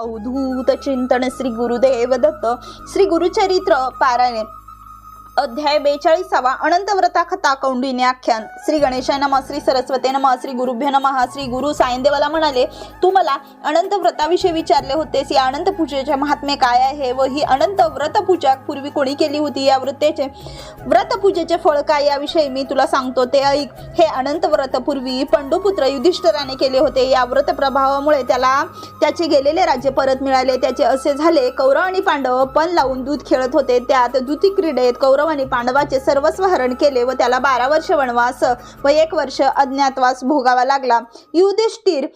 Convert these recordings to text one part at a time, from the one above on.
अवधूत चिंतन श्री गुरुदेव दत्त. श्री गुरुचरित्र पारायण. अध्याय बेचाळीसावा अनंत व्रता कथा कौंडिन्य आख्यान. श्री गणेशाय नम श्री सरस्वते नम श्री गुरुभ्य नम श्री गुरु सायंदेवाला म्हणाले तू मला अनंत व्रताविषयी विचारले होतेस. या अनंत पूजेचे महात्म्य काय आहे व ही अनंत व्रत पूजा पूर्वी कोणी केली होती? या वृत्तेचे व्रत पूजेचे फळ काय याविषयी मी तुला सांगतो. ते ऐक. हे अनंत व्रत पूर्वी पंडुपुत्र युधिष्ठराने केले होते. या व्रत प्रभावामुळे त्याला त्याचे गेलेले राज्य परत मिळाले. त्याचे असे झाले कौरव आणि पांडव पण लावून दूध खेळत होते. त्यात द्युती क्रीडेत कौरव आणि पांडवाचे सर्वस्व हरण केले व त्याला बारा वर्ष वनवास व एक वर्ष अज्ञातवास भोगावा लागला. युधिष्ठिर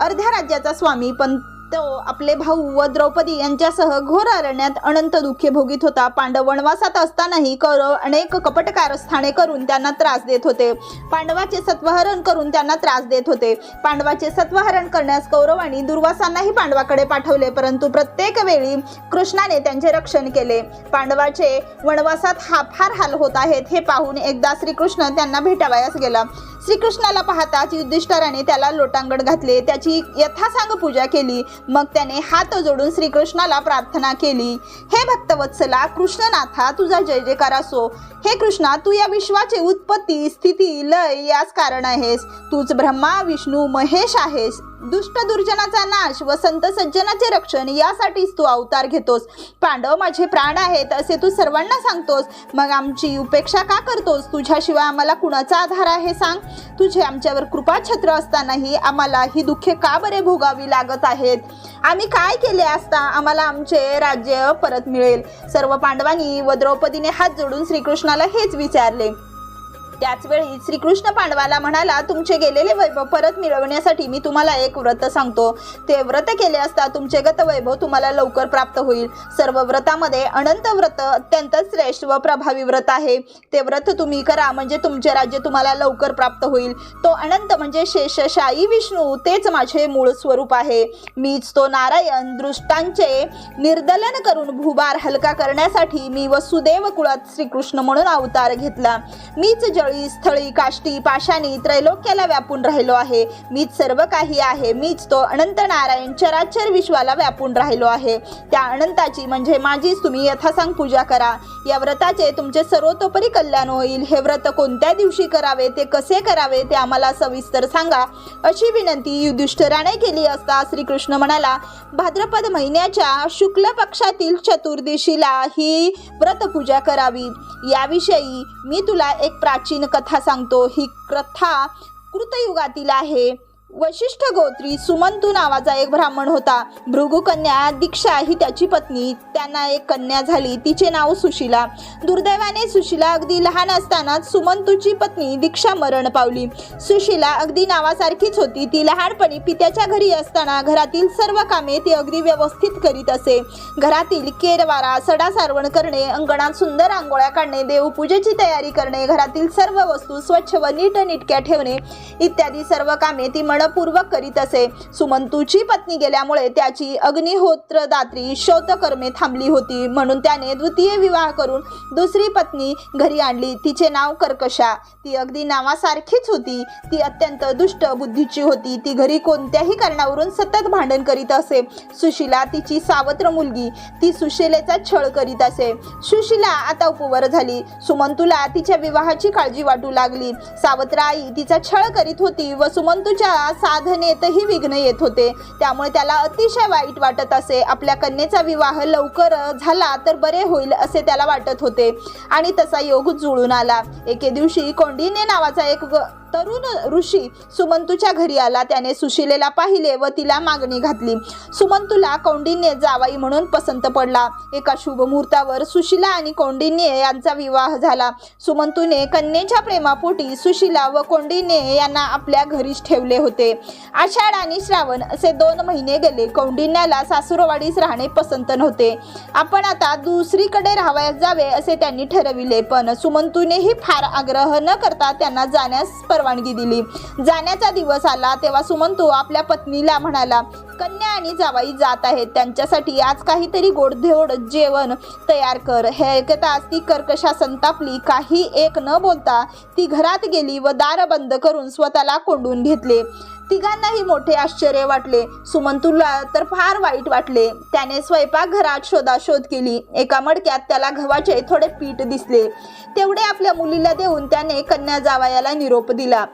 अर्ध्या राज्याचा स्वामी पण तो आपले भाऊ व द्रौपदी यांच्यासह घोर अरण्यात अनंत दुःखे भोगीत होता. पांडव वनवासात असतानाही कौरव अनेक कपट कारस्थाने करून त्यांना त्रास देत होते. पांडवाचे सत्वहरण करून त्यांना त्रास देत होते. पांडवाचे सत्वहरण करण्यास कौरवांनी दुर्वासांनाही पांडवाकडे पाठवले परंतु प्रत्येक वेळी कृष्णाने त्यांचे रक्षण केले. पांडवाचे वनवासात हा फार हाल होत आहेत हे पाहून एकदा श्रीकृष्ण त्यांना भेटावयास गेला. श्रीकृष्णाला पाहताच युधिष्ठराने त्याला लोटांगण घातले. त्याची यथासांग पूजा केली. मग त्याने हात जोडून श्रीकृष्णाला प्रार्थना केली. हे भक्तवत्सला कृष्णनाथा तुझा जय जयकार असो. हे कृष्णा तू या विश्वाची उत्पत्ती स्थिती लय यास कारण आहेस. तूच ब्रह्मा विष्णू महेश आहेस. दुष्ट दुर्जनाचा नाश व संत सज्जनाचे रक्षण यासाठीच तू अवतार घेतोस. पांडव माझे प्राण आहेत असे तू सर्वांना सांगतोस. मग आमची उपेक्षा का करतोस? तुझ्याशिवाय आम्हाला कुणाचा आधार आहे सांग? तुझे आमच्यावर कृपाछत्र असतानाही आम्हाला ही दुःखे का बरे भोगावी लागत आहेत? आम्ही काय केले असता आम्हाला आमचे राज्य परत मिळेल? सर्व पांडवांनी व द्रौपदीने हात जोडून श्रीकृष्णाला हेच विचारले. त्याचवेळी श्रीकृष्ण पांडवाला म्हणाला तुमचे गेलेले वैभव परत मिळवण्यासाठी मी तुम्हाला एक व्रत सांगतो. ते व्रत केले असता तुमचे गत वैभव तुम्हाला लवकर प्राप्त होईल. सर्व व्रतामध्ये अनंत व्रत अत्यंत श्रेष्ठ व प्रभावी व्रत आहे. ते व्रत तुम्ही करा म्हणजे तुमचे राज्य तुम्हाला लवकर प्राप्त होईल. तो अनंत म्हणजे शेषशाही विष्णू तेच माझे मूळ स्वरूप आहे. मीच तो नारायण दृष्टांचे निर्दलन करून भूभार हलका करण्यासाठी मी वसुदेव कुळात श्रीकृष्ण म्हणून अवतार घेतला. मीच जळ स्थळी काष्टी पाषाणी त्रैलोक्याला व्यापून राहिलो आहे. मीच सर्व काही आहे. मीच तो अनंत नारायण चराचर विश्वाला व्यापून राहिलो आहे. त्या अनंताची म्हणजे माझीच तुम्ही यथासांग पूजा करा. या व्रताचे तुमचे सर्वतोपरी कल्याण होईल. हे व्रत कोणत्या दिवशी करावे ते कसे करावे ते आम्हाला सविस्तर सांगा. अशी विनंती युधिष्ठिराने केली असता श्रीकृष्ण म्हणाला भाद्रपद महिन्याच्या शुक्ल पक्षातील चतुर्दशीला ही व्रतपूजा करावी. याविषयी मी तुला एक प्राचीन कथा सांगतो. ही कथा कृतयुगातील आहे. वशिष्ठ गोत्री सुमंतू नावाचा एक ब्राह्मण होता. भृगुकन्या दीक्षा ही त्याची पत्नी. त्यांना एक कन्या झाली. तिचे नाव सुशिला. दुर्दैवाने सुशिला अगदी लहान असतानाच सुमंतूची पत्नी दीक्षा मरण पावली. सुशिला अगदी नावासारखीच होती. ती लहानपणी पित्याच्या घरी असताना घरातील सर्व कामे ती अगदी व्यवस्थित करीत असे. घरातील केरवारा सडा सारवण करणे अंगणात सुंदर आंघोळ्या काढणे देवपूजेची तयारी करणे घरातील सर्व वस्तू स्वच्छ व नीटनिटक्या ठेवणे इत्यादी सर्व कामे ती मनपूर्वक करीत असे. सुमंतूची पत्नी गेल्यामुळे त्याची अग्निहोत्र दात्री शोतकर्मे थांबली होती. म्हणून त्याने द्वितीय विवाह करून दुसरी पत्नी घरी आणली. तिचे नाव कर्कशा. ती अगदी नावासारखीच होती. ती अत्यंत दुष्ट बुद्धीची होती. ती घरी कोणत्याही कारणावरून सतत भांडण करीत असे. सुशिला तिची सावत्र मुलगी. ती सुशिलेचा छळ करीत असे. सुशिला आता उपवर झाली. सुमंतूला तिच्या विवाहाची काळजी वाटू लागली. सावत्र आई तिचा छळ करीत होती व सुमंतूच्या साधनेतही विघ्न येत होते. त्यामुळे त्याला अतिशय वाईट वाटत असे. आपल्या कन्येचा विवाह लवकर झाला तर बरे होईल असे त्याला वाटत होते. आणि तसा योग जुळून आला. एके दिवशी कोंडिने नावाचा एक तरुण ऋषी सुमंतूच्या घरी आला. त्याने सुशिलेला पाहिले व तिला मागणी घातली. सुमंतूला कौंडिन्य जावाई म्हणून पसंत पडला. एका शुभ मुहूर्तावर सुशिला आणि कौंडिन्य यांचा विवाह झाला. सुमंतूने कन्येच्या प्रेमापोटी सुशिला व कौंडिन्य यांना आपल्या घरीच ठेवले होते. आषाढ आणि श्रावण असे दोन महिने गेले. कौंडिन्याला सासुरवाडीस राहणे पसंत नव्हते. आपण आता दुसरीकडे राहावयास जावे असे त्यांनी ठरविले. पण सुमंतूनेही फार आग्रह न करता त्यांना जाण्यास परवानगी दिली. जाण्याचा दिवस आला तेव्हा सुमंतू आपल्या पत्नीला म्हणाला कन्या आणि जावाई जात आहेत. त्यांच्यासाठी आज काहीतरी गोडधोड जेवण तयार कर. हे ऐकताच ती कर्कशा संतापली. काही एक न बोलता ती घरात गेली व दार बंद करून स्वतःला कोंडून घेतले. तिघांनाही मोठे आश्चर्य वाटले. सुमंतूला तर फार वाईट वाटले. त्याने स्वयंपाकघरात शोधाशोध केली. एका मडक्यात त्याला गव्हाचे थोडे पीठ दिसले. तेवढे आपल्या मुलीला देऊन त्याने कन्या जावयाला निरोप दिला.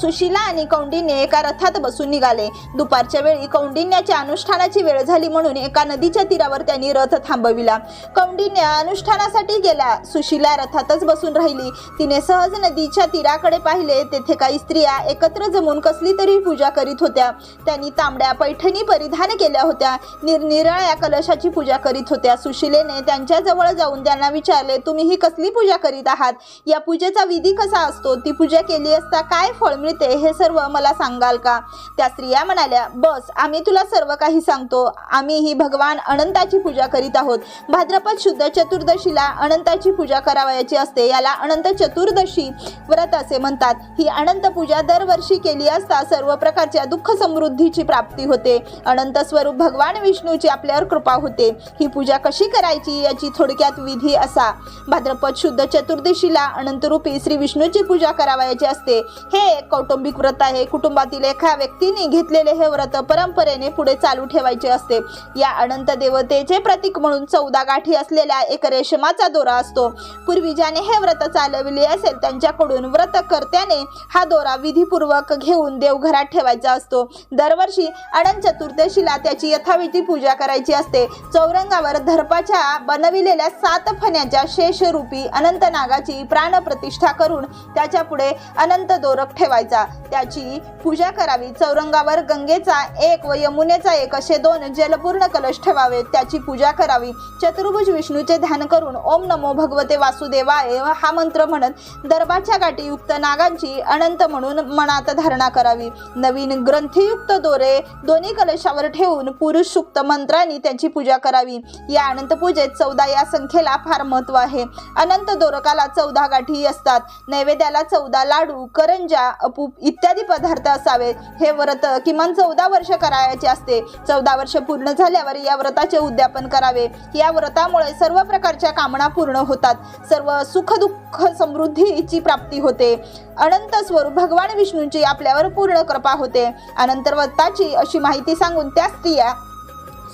सुशिला आणि कौंडिन्य एका रथात बसून निघाले. दुपारच्या वेळी कौंडिन्याच्या अनुष्ठानाची वेळ झाली म्हणून एका नदीच्या तीरावर त्यांनी रथ थांबविला. कौंडिन्य अनुष्ठानासाठी गेला. सुशिला रथातच बसून राहिली. तिने सहज नदीच्या तीराकडे पाहिले. तेथे काही स्त्रिया एकत्र जमून कसली तरी पूजा करीत होत्या. त्यांनी तांबड्या पैठणी परिधान केल्या होत्या. निरनिराळ्या कलशाची पूजा करीत होत्या. सुशिलेने त्यांच्याजवळ जाऊन त्यांना विचारले तुम्ही ही कसली पूजा करीत आहात? या पूजेचा विधी कसा असतो? ती पूजा केली असता काय फळ मिळते हे सर्व मला सांगाल का? त्या स्त्रिया म्हणाल्या बस आम्ही तुला सर्व काही सांगतो. आम्ही ही भगवान अनंताची पूजा करीत आहोत. भाद्रपद शुद्ध चतुर्दशीला अनंताची पूजा करावयाची असते. याला अनंत चतुर्दशी व्रत असे म्हणतात. ही अनंत पूजा दरवर्षी केली असता सर्व प्रकारच्या दुःख समृद्धीची प्राप्ती होते. अनंत स्वरूप भगवान विष्णूची आपल्यावर कृपा होते. ही पूजा कशी करायची याची थोडक्यात विधी असा. भाद्रपद शुद्ध चतुर्दशीला अनंतरूपी श्री विष्णूची पूजा करावयाची असते. हे एक कौटुंबिक व्रत आहे. कुटुंबातील एका व्यक्तीने घेतलेले हे व्रत परंपरेने पुढे चालू ठेवायचे असते. या अनंत देवतेचे प्रतीक म्हणून चौदा गाठी असलेल्या एक रेशमाचा दोरा असतो. पूर्वी ज्याने हे व्रत चालविले असेल त्यांच्याकडून व्रतकर्त्याने हा दोरा विधीपूर्वक घेऊन देवघरात ठेवायचा असतो. दरवर्षी अनंत चतुर्दशीला त्याची यथाविधी पूजा करायची असते. चौरंगावर धर्पाच्या बनविलेल्या सात फण्याच्या शेषरूपी अनंत नागाची प्राणप्रतिष्ठा करून त्याच्या पुढे अनंत दोरक ठेवायचा. त्याची पूजा करावी. चौरंगावर गंगेचा एक व यमुनेचा एक असे दोन जलपूर्ण कलश ठेवावे. त्याची पूजा करावी. चतुर्भुज विष्णूचे ध्यान करून ओम नमो भगवते वासुदेवाय हा मंत्र म्हणत दरबारच्या गाठीयुक्त नागांची अनंत म्हणून मनात धारणा करावी. नवीन ग्रंथीयुक्त दोरे दोन्ही कलशावर ठेवून पुरुष सुक्त मंत्रांनी त्यांची पूजा करावी. या अनंत पूजेत चौदा या संख्येला फार महत्त्व आहे. अनंत दोरकाला चौदा गाठी असतात. नैवेद्याला चौदा लाडू करंजा अपूप इत्यादी पदार्थ असावेत. हे व्रत किमान चौदा वर्ष करायचे असते. चौदा वर्ष पूर्ण झाल्यावर या व्रताचे उद्यापन करावे. या व्रतामुळे सर्व प्रकारच्या कामना पूर्ण होतात. सर्व सुख दुःख समृद्धीची प्राप्ती होते. अनंत स्वरूप भगवान विष्णूंची आपल्यावर पूर्ण कृपा होते. अनंत व्रताची अशी माहिती सांगून त्या स्त्रिया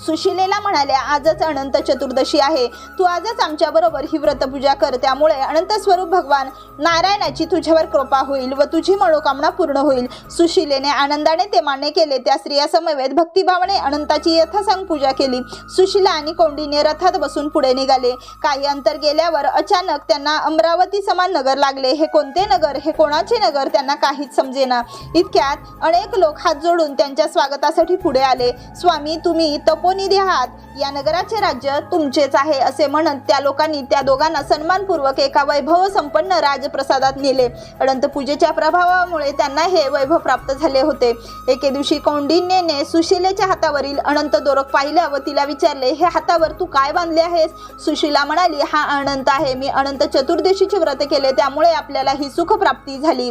सुशिलेला म्हणाल्या आजच अनंत चतुर्दशी आहे. तू आजच आमच्या बरोबर ही व्रतपूजा कर. त्यामुळे अनंत स्वरूप भगवान नारायणाची तुझ्यावर कृपा होईल व तुझी मनोकामना पूर्ण होईल. सुशिलेने आनंदाने ते मान्य केले. त्या स्त्रियासमवेत भक्तिभावने भक्तिभावाने अनंताची यथासांग पूजा केली. सुशिला आणि कोंडीने रथात बसून पुढे निघाले. काही अंतर गेल्यावर अचानक त्यांना अमरावती समान नगर लागले. हे कोणते नगर? हे कोणाचे नगर? त्यांना काहीच समजेना. इतक्यात अनेक लोक हात जोडून त्यांच्या स्वागतासाठी पुढे आले. स्वामी तुम्ही तपो तपोनिधी आहात या नगराचे राज्य तुमचेच आहे असे म्हणत त्या लोकांनी त्या दोघांना सन्मानपूर्वक एका वैभव संपन्न राजप्रसादात नेले. अनंत पूजेच्या प्रभावामुळे त्यांना हे वैभव प्राप्त झाले होते. एके दिवशी कौंडिन्यने सुशिलेच्या हातावरील अनंत दोरक पाहिलं व तिला विचारले हे हातावर तू काय बांधले आहेस? सुशिला म्हणाली हा अनंत आहे. मी अनंत चतुर्दशीचे व्रत केले त्यामुळे आपल्याला ही सुख प्राप्ती झाली.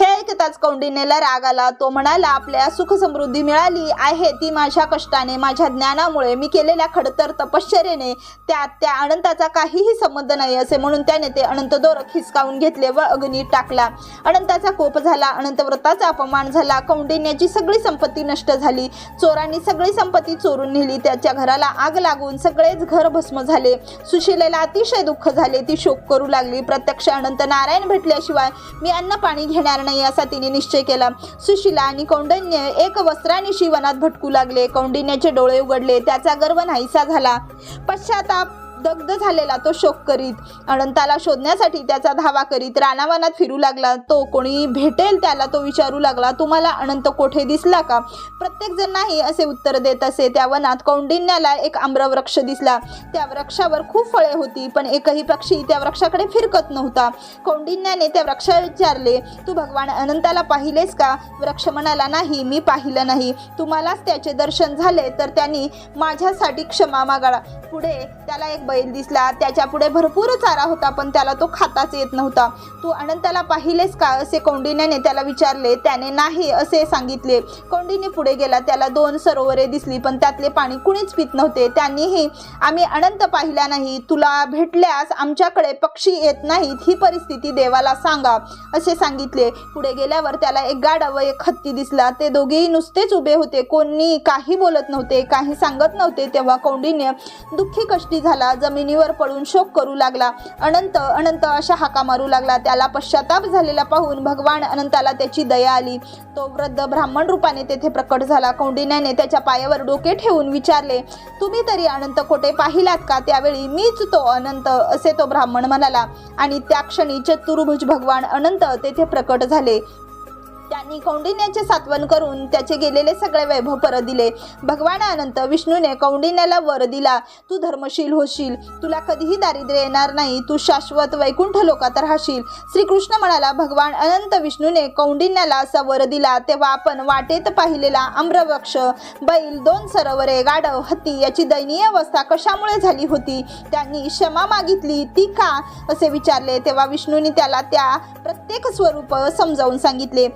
हे ऐकताच कौंडिन्यला राग आला. तो म्हणाला आपल्या सुख समृद्धी मिळाली आहे ती माझ्या कष्टाने माझ्या ज्ञान ज्ञानामुळे मी केलेल्या खडतर तपश्चर्येने त्या त्या अनंताचा काहीही संबंध नाही असे म्हणून त्याने ते अनंत दोरक हिसकावून घेतले व अग्नी टाकला. अनंताचा कोप झाला अनंत व्रताचा अपमान झाला कौंडिन्याची सगळी संपत्ती नष्ट झाली चोरांनी सगळी संपत्ती चोरून नेली त्याच्या घराला आग लागून सगळेच घर भस्म झाले. सुशिलेला अतिशय दुःख झाले ती शोक करू लागली. प्रत्यक्ष अनंत नारायण भेटल्याशिवाय मी अन्न पाणी घेणार नाही असा तिने निश्चय केला. सुशिला आणि कौंडिन्य एक वस्त्रानिशी वनात भटकू लागले. कौंडिन्याचे डोळे उघडले. त्याचा गर्व नाहीसा झाला. पश्चाताप दग्ध झालेला तो शोक करीत अनंताला शोधण्यासाठी त्याचा धावा करीत रानावनात फिरू लागला. तो कोणी भेटेल त्याला तो विचारू लागला तुम्हाला अनंत कोठे दिसला का? प्रत्येक जण नाही असे उत्तर देत असे. त्या वनात कौंडिन्याला एक आम्रवृक्ष दिसला. त्या वृक्षावर खूप फळे होती पण एकही पक्षी त्या वृक्षाकडे फिरकत नव्हता. कौंडिन्याने त्या वृक्षाला विचारले तू भगवान अनंताला पाहिलेस का? वृक्ष म्हणाला नाही मी पाहिलं नाही. तुम्हालाच त्याचे दर्शन झाले तर त्यांनी माझ्यासाठी क्षमा मागाळा पुढे त्याला एक बैल दिसला त्याच्या पुढे भरपूर चारा होता पण त्याला तो खाताच येत नव्हता. तू अनंताला पाहिलेस का असे कौंडिन्याने त्याला विचारले त्याने नाही असे सांगितले. कौंडिन्य पुढे गेला त्याला दोन सरोवरे दिसली पण त्यातले पाणी कुणीच पित नव्हते. त्यांनीही आम्ही अनंत पाहिला नाही तुला भेटल्यास आमच्याकडे पक्षी येत नाहीत ही परिस्थिती देवाला सांगा असे सांगितले. पुढे गेल्यावर त्याला एक गाडा व एक हत्ती दिसला. ते दोघेही नुसतेच उभे होते कोणी काही बोलत नव्हते काही सांगत नव्हते तेव्हा कौंडिन्य दुःखी कष्टी झाला. जमिनीवर पडून शोक करू लागला. अनंत अनंत अशा हाका मारू लागला. त्याला पश्चाताप झालेला पाहून भगवान अनंताला त्याची दया आली. तो वृद्ध ब्राह्मण रूपाने तेथे प्रकट झाला. कौंडिन्याने त्याच्या पायावर डोके ठेवून विचारले तुम्ही तरी अनंत कोठे पाहिलात का? त्यावेळी मीच तो अनंत असे तो ब्राह्मण म्हणाला. आणि त्या क्षणी चतुर्भुज भगवान अनंत तेथे प्रकट झाले. त्यांनी कौंडिन्याचे सात्वन करून त्याचे गेलेले सगळे वैभव परत दिले. भगवान अनंत विष्णूने कौंडिन्याला वर दिला. तू धर्मशील होशील. तुला कधीही दारिद्र्य येणार नाही. तू शाश्वत वैकुंठ लोकात राहशील. श्रीकृष्ण म्हणाला भगवान अनंत विष्णूने कौंडिन्याला असा वर दिला तेव्हा आपण वाटेत पाहिलेला आम्रवृक्ष बैल दोन सरोवरे गाढव हत्ती याची दयनीय अवस्था कशामुळे झाली होती? त्यांनी क्षमा मागितली ती का? असे विचारले. तेव्हा विष्णूने त्याला त्या प्रत्येक स्वरूप समजावून सांगितले.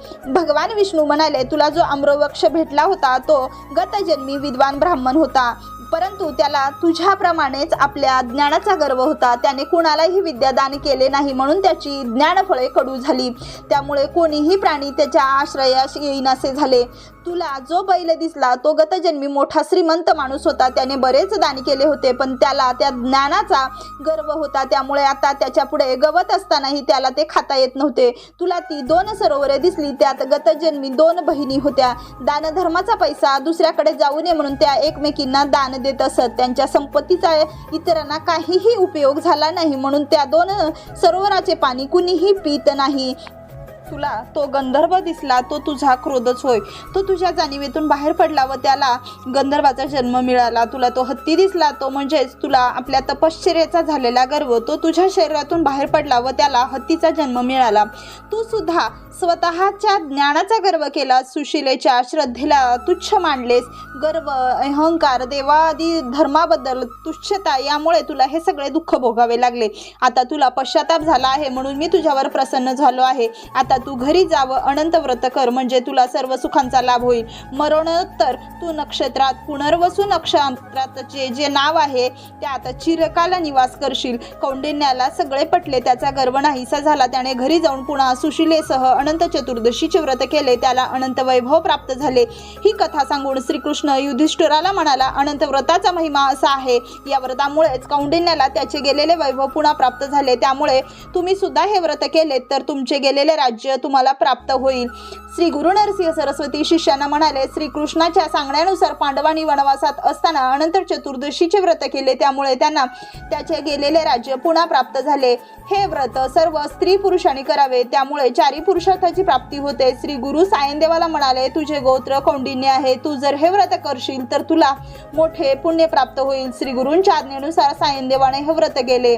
भगवान विष्णू म्हणाले तुला जो आम्रवृक्ष भेटला होता तो गतजन्मी विद्वान ब्राह्मण होता. परंतु त्याला तुझ्याप्रमाणेच आपल्या ज्ञानाचा गर्व होता. त्याने कुणालाही विद्यादान केले नाही म्हणून त्याची ज्ञानफळे कडू झाली. त्यामुळे कोणीही प्राणी त्याच्या आश्रयास येईनासे झाले. तुला जो बैल दिसला तो गतजन्मी मोठा श्रीमंत माणूस होता. त्याने बरेच दान केले होते पण त्याला त्या ज्ञानाचा गर्व होता. त्यामुळे आता त्याच्या पुढे गवत असतानाही त्याला ते खाता येत नव्हते. तुला ती दोन सरोवरे दिसली त्यात गतजन्मी दोन बहिणी होत्या. दानधर्माचा पैसा दुसऱ्याकडे जाऊ नये म्हणून त्या एकमेकींना दान देत असत. त्यांच्या संपत्तीचा इतरांना काहीही उपयोग झाला नाही म्हणून त्या दोन सरोवराचे पाणी कुणीही पित नाही. तुला तो गंधर्व दिसला तो तुझा क्रोधच होय. तो तुझ्या जाणीवेतून बाहेर पडला व त्याला गंधर्वाचा जन्म मिळाला. तुला तो हत्ती दिसला तो म्हणजेच तुला आपल्या तपश्चर्याचा झालेला गर्व. तो तुझ्या शरीरातून बाहेर पडला व त्याला हत्तीचा जन्म मिळाला. तू सुद्धा स्वतःच्या ज्ञानाचा गर्व केला सुशिलेच्या श्रद्धेला तुच्छ मांडलेस गर्व अहंकार देवादी धर्माबद्दल तुच्छता यामुळे तुला हे सगळे दुःख भोगावे लागले. आता तुला पश्चाताप झाला आहे म्हणून मी तुझ्यावर प्रसन्न झालो आहे. आता तू घरी जावं अनंत व्रत कर म्हणजे तुला सर्व सुखांचा लाभ होईल. मरणोत्तर तू नक्षत्रात पुनर्वसू नक्षत्राचे जे नाव आहे त्यात चिरकाला निवास करशील. कौंडिन्याला सगळे पटले त्याचा गर्व नाहीसा झाला. त्याने घरी जाऊन पुन्हा सुशिलेसह अनंत चतुर्दशीचे व्रत केले. त्याला अनंत वैभव प्राप्त झाले. ही कथा सांगून श्रीकृष्ण युधिष्ठिराला म्हणाला अनंत व्रताचा महिमा असा आहे. या व्रतामुळेच कौंडिन्याला त्याचे गेलेले वैभव पुन्हा प्राप्त झाले. त्यामुळे तुम्ही सुद्धा हे व्रत केले तर तुमचे गेलेले राज्य तुम्हाला प्राप्त होईल. श्री गुरु नरसिंह सरस्वती शिष्यांना म्हणाले श्रीकृष्णाच्या सांगण्यानुसार पांडवांनी वनवासात असताना अनंत चतुर्दशीचे व्रत केले. त्यामुळे त्यांना त्याचे गेलेले राज्य पुन्हा प्राप्त झाले. हे व्रत सर्व स्त्री पुरुषांनी करावे. त्यामुळे चारी पुरुषार्थाची प्राप्ती होते. श्री गुरु सायनदेवाला म्हणाले तुझे गोत्र कौंडिन्य आहे. तू जर हे व्रत करशील तर तुला मोठे पुण्य प्राप्त होईल. श्री गुरूंच्या आज्ञेनुसार सायनदेवाने हे व्रत केले.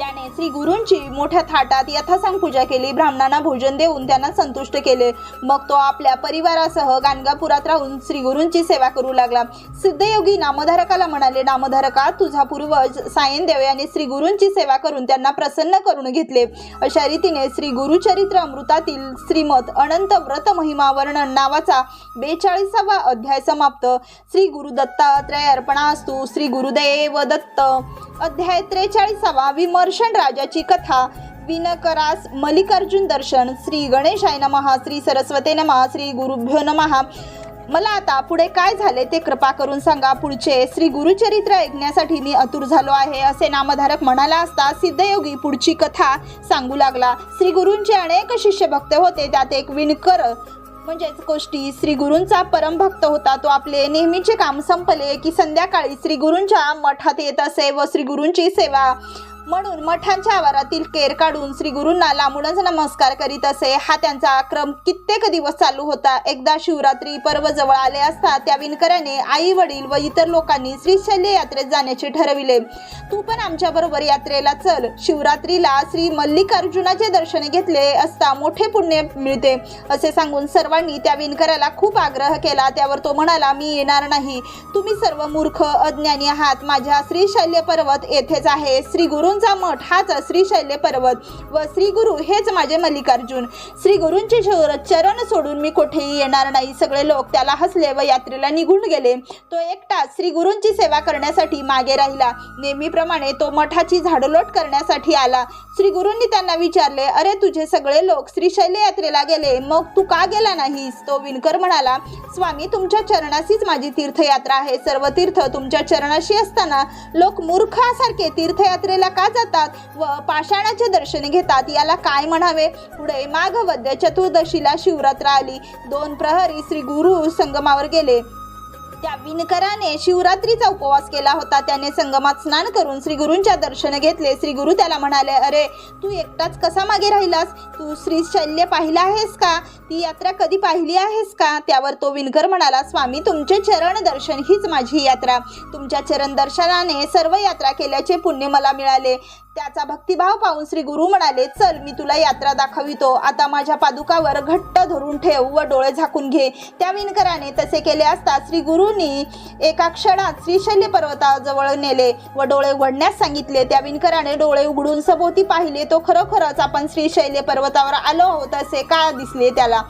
त्याने श्री गुरूंची मोठ्या थाटात यथासांग पूजा केली. ब्राह्मणांना भोजन देऊन त्यांना संतुष्ट केले. मग तो आपल्या परिवारासह गाणगापुरात राहून श्री गुरूंची सेवा करू लागला. सिद्धयोगी नामधारकाला म्हणाले नामधारका तुझा पूर्वज सायनदेव यांनी श्री गुरूंची सेवा करून त्यांना प्रसन्न करून घेतले. अशा रीतीने श्री गुरुचरित्र अमृतातील श्रीमत अनंत व्रत महिमा वर्णन नावाचा बेचाळीसावा अध्याय समाप्त. श्री गुरु दत्तात्रय अर्पणास्तु श्री गुरुदेव दत्त. अध्याय त्रेचाळीसावा दर्शन राजाची कथा विनकरास मल्लिकार्जुन दर्शन श्री गणेशाय नमहा श्री सरस्वते नमहा श्री गुरुभ्यो नमहा मला आता पुढे काय झाले ते कृपा करून सांगा. पुढचे श्री गुरुचरित्र ऐकण्यासाठी मी अतुर झालो आहे असे नामधारक म्हणाला असता सिद्धयोगी पुढची कथा सांगू लागला. श्री गुरूंचे अनेक शिष्य भक्त होते त्यात एक विणकर म्हणजेच गोष्टी श्री गुरूंचा परमभक्त होता. तो आपले नेहमीचे काम संपले की संध्याकाळी श्री गुरूंच्या मठात येत असे व श्री गुरूंची सेवा म्हणून मठांच्या आवारातील केर काढून श्री गुरूंना लांबूनच नमस्कार करीत असे. हा त्यांचा क्रम कित्येक दिवस चालू होता. एकदा शिवरात्री पर्व जवळ आले असता त्या विणकऱ्याने आई वडील व इतर लोकांनी श्रीशल्य यात्रेत जाण्याचे ठरविले. तू पण आमच्या बरोबर यात्रेला चल. शिवरात्रीला श्री मल्लिकार्जुनाचे दर्शन घेतले असता मोठे पुण्य मिळते असे सांगून सर्वांनी त्या विणकऱ्याला खूप आग्रह केला. त्यावर तो म्हणाला मी येणार नाही. तुम्ही सर्व मूर्ख अज्ञानी आहात. माझ्या श्रीशैल्य पर्वत येथेच आहे. श्री गुरुंचा मठ हाच श्रीशैल्य पर्वत व श्री गुरु हेच माझे मल्लिकार्जुन. श्री गुरूंचे शहर चरण सोडून मी कुठेही येणार नाही. सगळे लोक त्याला हसले व यात्रेला निघून गेले. तो एकटा श्री गुरूंची सेवा करण्यासाठी मागे राहिला. नेहमीप्रमाणे तो मठाची झाडलोट करण्यासाठी आला. श्री गुरूंनी त्यांना विचारले अरे तुझे सगळे लोक श्रीशैल्य यात्रेला गेले. मग तू का गेला नाहीस? तो विणकर म्हणाला स्वामी तुमच्या चरणाशीच माझी तीर्थयात्रा आहे. सर्व तीर्थ तुमच्या चरणाशी असताना लोक मूर्खासारखे तीर्थयात्रेला का जातात? व पाषाणाचे दर्शन घेतात. याला काय म्हणावे? पुढे माघवद्य चतुर्दशीला शिवरात्र आली. दोन प्रहरी श्री गुरु संगमावर गेले. त्या विणकराने शिवरात्रीचा उपवास केला होता. त्याने संगमात स्नान करून श्री गुरूंच्या दर्शन घेतले. श्री गुरु त्याला म्हणाले अरे तू एकटाच कसा मागे राहिलास? तू श्री शल्य पाहिला आहेस का? ती यात्रा कधी पाहिली आहेस का? त्यावर तो विणकर म्हणाला स्वामी तुमचे चरण दर्शन हीच माझी यात्रा. तुमच्या चरण दर्शनाने सर्व यात्रा केल्याचे पुण्य मला मिळाले. त्याचा भक्तिभाव पाहून श्री गुरु म्हणाले चल मी तुला यात्रा दाखवितो. आता माझ्या पादुकावर घट्ट धरून ठेव व डोळे झाकून घे. त्या विणकराने तसे केले असता श्री गुरुनी एका क्षणात श्रीशल्य पर्वताजवळ नेले व डोळे उघडण्यास सांगितले. त्या विणकराने डोळे उघडून सभोवती पाहिले. तो खरोखरच आपण श्रीशैल्य पर्वतावर आलो आहोत असे का दिसले त्याला?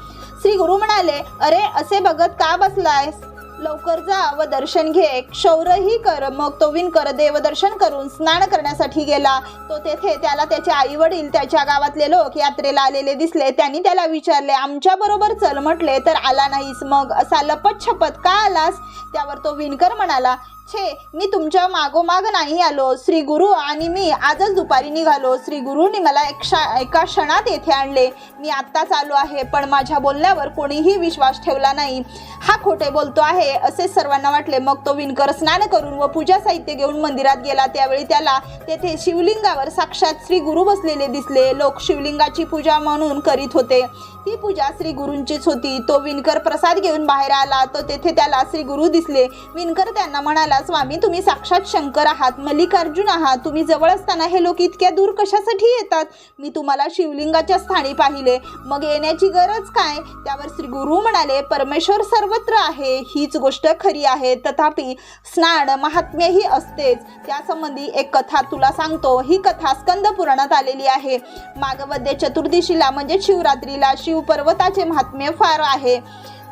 श्री गुरु म्हणाले अरे असे बघत का बसलायस? लवकर जा व दर्शन घे. क्षौरही कर. मग तो विणकर देवदर्शन करून स्नान करण्यासाठी गेला. तो तेथे त्याला त्याचे आई वडील त्याच्या गावातले लोक यात्रेला आलेले दिसले. त्यांनी त्याला विचारले आमच्या बरोबर चल म्हटले तर आला नाहीस. मग असा लपत छपत का आलास? त्यावर तो विणकर म्हणाला छे मी तुमच्या मागोमाग नाही आलो. श्री गुरु आणि मी आजच दुपारी निघालो. श्री गुरुनी मला एक क्षा एका क्षणात येथे आणले. मी आत्ताच आलो आहे पण माझ्या बोलण्यावर कोणीही विश्वास ठेवला नाही. हा खोटे बोलतो आहे असे सर्वांना वाटले. मग तो विणकर स्नान करून व पूजा साहित्य घेऊन मंदिरात गेला. त्यावेळी त्याला तेथे शिवलिंगावर साक्षात श्री गुरु बसलेले दिसले. लोक शिवलिंगाची पूजा म्हणून करीत होते. ती पूजा श्री गुरूंचीच होती. तो विणकर प्रसाद घेऊन बाहेर आला. तो तेथे त्याला श्री गुरु दिसले. विणकर त्यांना म्हणाला स्वामी तुम्ही साक्षात शंकर आहात मल्लिकार्जुन आहात तुम्ही जवळ असताना हे लोक इतक्या दूर कशासाठी येतात? मी तुम्हाला शिवलिंगाच्या स्थानी पाहिले. मग येण्याची गरज काय? त्यावर श्री गुरु म्हणाले परमेश्वर सर्वत्र आहे हीच गोष्ट खरी आहे. तथापि स्नान महात्म्यही असतेच. त्यासंबंधी एक कथा तुला सांगतो. ही कथा स्कंद पुराणात आलेली आहे. मागवद्य चतुर्दशीला म्हणजे शिवरात्रीला शिवपर्वताचे महात्म्य फार आहे.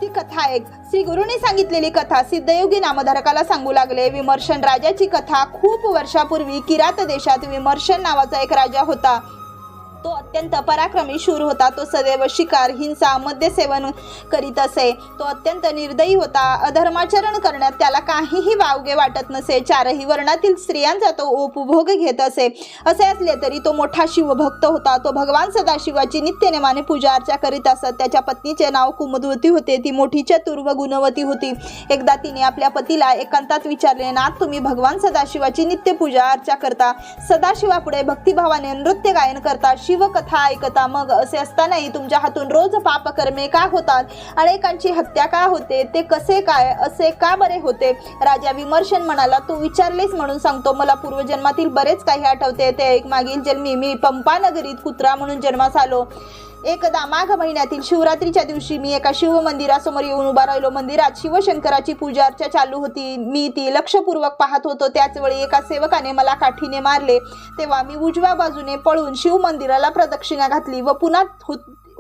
ती कथा एक. श्री गुरुने सांगितलेली कथा सिद्धयोगी नामधारकाला सांगू लागले. विमर्शन राजाची कथा खूप वर्षापूर्वी किरात देशात विमर्शन नावाचा एक राजा होता. तो अत्यंत पराक्रमी शूर होता. तो सदैव शिकार हिंसा मद्यसेवन करीत असे. तो अत्यंत निर्दयी होता. अधर्माचरण करण्यात त्याला काहीही वावगे वाटत नसे. चारही वर्णातील स्त्रियांचा तो उपभोग घेत असे. असे असले तरी तो मोठा शिवभक्त होता. तो भगवान सदाशिवाची नित्यनेमाने पूजा अर्चा करीत असत. त्याच्या पत्नीचे नाव कुमुदवती होते. ती मोठी चतुर व गुणवती होती. एकदा तिने आपल्या पतीला एकांतात विचारले नाथ तुम्ही भगवान सदाशिवाची नित्य पूजा अर्चा करता? सदाशिवापुढे भक्तिभावाने नृत्य गायन करता? शिवकथा ऐकता मग असे असतानाही तुमच्या हातून रोज पापकर्मे का होतात? अनेकांची हत्या का होते? ते कसे काय? असे का बरे होते? राजा विमर्शन म्हणाला तू विचारलेस म्हणून सांगतो. मला पूर्वजन्मातील बरेच काही आठवते. ते एक मागील जन्मी मी पंपा नगरीत कुत्रा म्हणून जन्मास आलो. एकदा माघ महिन्यातील शिवरात्रीच्या दिवशी मी एका शिवमंदिरासमोर येऊन उभा राहिलो. मंदिरात शिवशंकराची पूजा अर्चा चालू होती. मी ती लक्षपूर्वक पाहत होतो. त्याचवेळी एका सेवकाने मला काठीने मारले. तेव्हा मी उजव्या बाजूने पळून शिवमंदिराला प्रदक्षिणा घातली व पुन्हा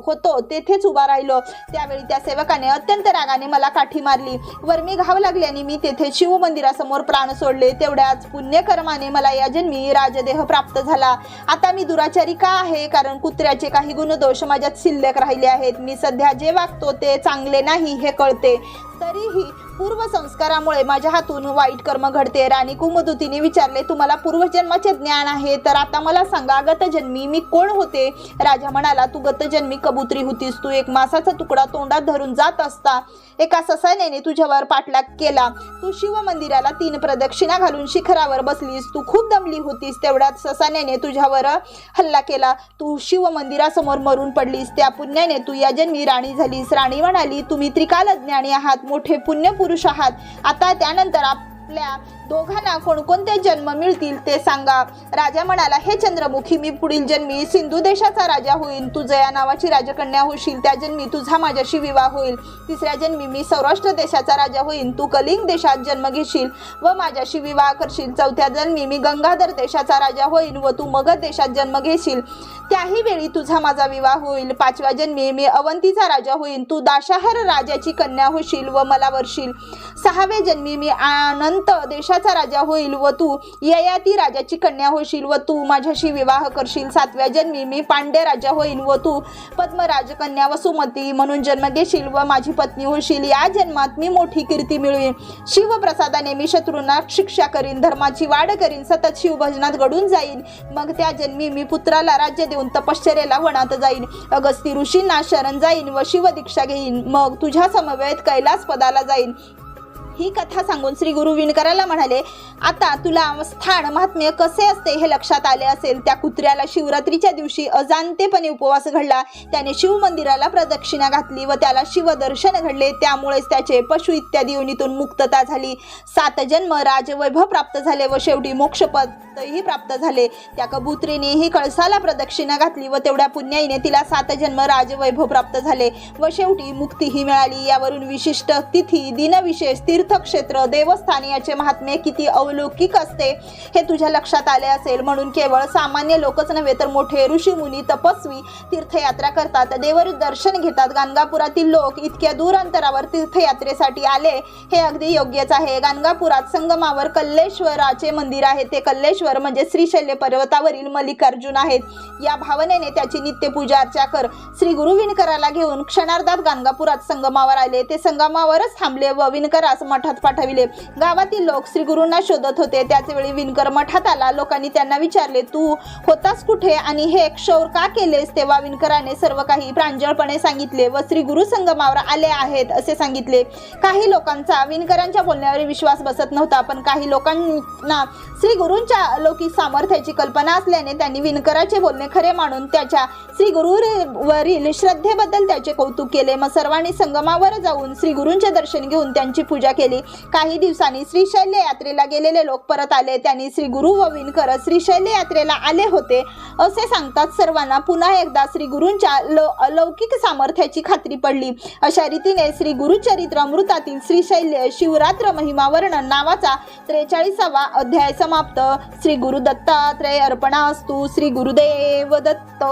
होतो. तेथेच उभा राहिलो. त्यावेळी त्या सेवकाने अत्यंत रागाने मला काठी मारली. वर मी घाव लागल्याने मी तेथे शिव मंदिरासमोर प्राण सोडले. तेवढ्याच पुण्यकर्माने मला या जन्मी राजदेह प्राप्त झाला. आता मी दुराचारी का आहे? कारण कुत्र्याचे काही गुणदोष माझ्यात शिल्लक राहिले आहेत. मी सध्या जे वागतो ते चांगले नाही हे कळते. तरीही पूर्व संस्कारामुळे माझ्या हातून वाईट कर्म घडते. राणी कुमुदुतीने विचारले तुम्हाला पूर्वजन्माचे ज्ञान आहे तर आता मला सांगा गतजन्मी मी कोण होते? राजा म्हणाला तू गतजन्मी कबुतरी होतीस. तू एक मासाचा तुकडा तोंडात धरून जात असता. एका ससाण्याने तुझ्यावर पाठलाग केला. तू शिव मंदिराला तीन प्रदक्षिणा घालून शिखरावर बसलीस. तू खूप दमली होतीस. तेवढ्यात ससानेने तुझ्यावर हल्ला केला. तू शिव मंदिरासमोर मरून पडलीस. त्या पुण्याने तू या जन्मी राणी झालीस. राणी म्हणाली तुम्ही त्रिकाल ज्ञानी आहात. मोठे पुण्य पुरुष आहात. आता त्यानंतर आपल्या दोघांना कोणकोणते जन्म मिळतील ते सांगा. राजा म्हणाला हे चंद्रमुखी मी पुढील जन्मी सिंधू देशाचा राजा होईल तू जया नावाची राजकन्या होशील. त्या जन्मी तुझा माझ्याशी विवाह होईल. तिसऱ्या जन्मी मी सौराष्ट्र देशाचा राजा होईन. तू कलिंग देशात जन्म घेशील व माझ्याशी विवाह करशील. चौथ्या जन्मी मी गंगाधर देशाचा राजा होईल व तू मगध देशात जन्म घेशील. त्याही वेळी तुझा माझा विवाह होईल. पाचव्या जन्मी मी अवंतीचा राजा होईन. तू दाशाहर राजाची कन्या होशील व मला वरशील. सहाव्या जन्मी मी अनंत देशाचा राजा होईल व तू ययाती राजाची कन्या होशील व तू माझ्याशी विवाह करशील. सातव्या जन्मी मी पांड्य राजा होईल व तू पद्मराज कन्या वसुमती म्हणून जन्म घेशील व माझी पत्नी होशील. या जन्मात मी मोठी कीर्ती मिळवीन. शिवप्रसादाने मी शत्रूंना शिक्षा करीन धर्माची वाढ करीन सतत शिवभजनात घडून जाईन. मग त्या जन्मी मी पुत्राला राज्य देऊन तपश्चर्याला वनात जाईन. अगस्ती ऋषींना शरण जाईन व शिवदीक्षा घेईन. मग तुझ्या समवेत कैलास पदाला जाईन. ही कथा सांगून श्री गुरु विणकराला म्हणाले आता तुला स्थान महात्म्य कसे असते हे लक्षात आले असेल त्या कुत्र्याला शिवरात्रीच्या दिवशी अजाणतेपणे उपवास घडला. त्याने शिव मंदिराला प्रदक्षिणा घातली व त्याला शिवदर्शन घडले. त्यामुळेच त्याचे पशु इत्यादी योनीतून मुक्तता झाली. सात जन्म राजवैभव प्राप्त झाले व शेवटी मोक्षपदही प्राप्त झाले. त्या कबुत्रीनेही कळसाला प्रदक्षिणा घातली व तेवढ्या पुण्याईने तिला सात जन्म राजवैभव प्राप्त झाले व शेवटी मुक्तीही मिळाली. यावरून विशिष्ट तिथी दिनविशेष तीर्थ तीर्थक्षेत्र देवस्थान याचे महात्म्य किती अवलौकिक असते हे तुझ्या लक्षात आले असेल. म्हणून केवळ सामान्य लोकच नव्हे तर मोठे ऋषी मुनी तपस्वी तीर्थयात्रा करतात. देवर दर्शन घेतात. गाणगापुरातील लोक इतक्या दूर अंतरावर तीर्थयात्रेसाठी आले हे अगदी योग्यच आहे. गाणगापुरात संगमावर कल्लेश्वराचे मंदिर आहे. ते कल्लेश्वर म्हणजे श्रीशैल्य पर्वतावरील मल्लिकार्जुन आहेत. या भावनेने त्याची नित्य पूजा अर्चा कर. श्री गुरु विणकराला घेऊन क्षणार्धात गाणगापुरात संगमावर आले. ते संगमावरच थांबले व विणकरास मठात पाठविले. गावातील लोक श्री गुरूंना शोधत होते. त्याच वेळी विणकर मठात आला. लोकांनी त्यांना विचारले तू होतास कुठे? आणि हे क्षौर का केलेस? तेव्हा विणकराने सर्व काही प्रांजळपणे सांगितले व श्री गुरु संगमावर आले आहेत असे सांगितले. काही लोकांचा विणकरांच्या बोलण्यावर विश्वास बसत नव्हता पण काही लोकांना श्री गुरूंच्या अलौकिक सामर्थ्याची कल्पना असल्याने त्यांनी विणकराचे बोलणे खरे मानून त्याच्या श्री गुरुवरील श्रद्धेबद्दल त्याचे कौतुक केले. मग सर्वांनी संगमावर जाऊन श्री गुरूंचे दर्शन घेऊन त्यांची पूजा केली. काही दिवसांनी श्रीशैल्य यात्रेला गेलेले लोक परत आले. त्यांनी श्री गुरु गोविंदकर श्रीशैल्य यात्रेला आले होते असे सांगतात सर्वांना. पुन्हा एकदा श्री गुरूंच्या लो अलौकिक सामर्थ्याची खात्री पडली. अशा रीतीने श्री गुरुचरित्र अमृतातील श्रीशैल्य शिवरात्र महिमा वर्णन नावाचा त्रेचाळीसावा अध्याय समाप्त. श्री गुरु दत्तात्रय अर्पणास्तु. श्री गुरुदेव दत्त.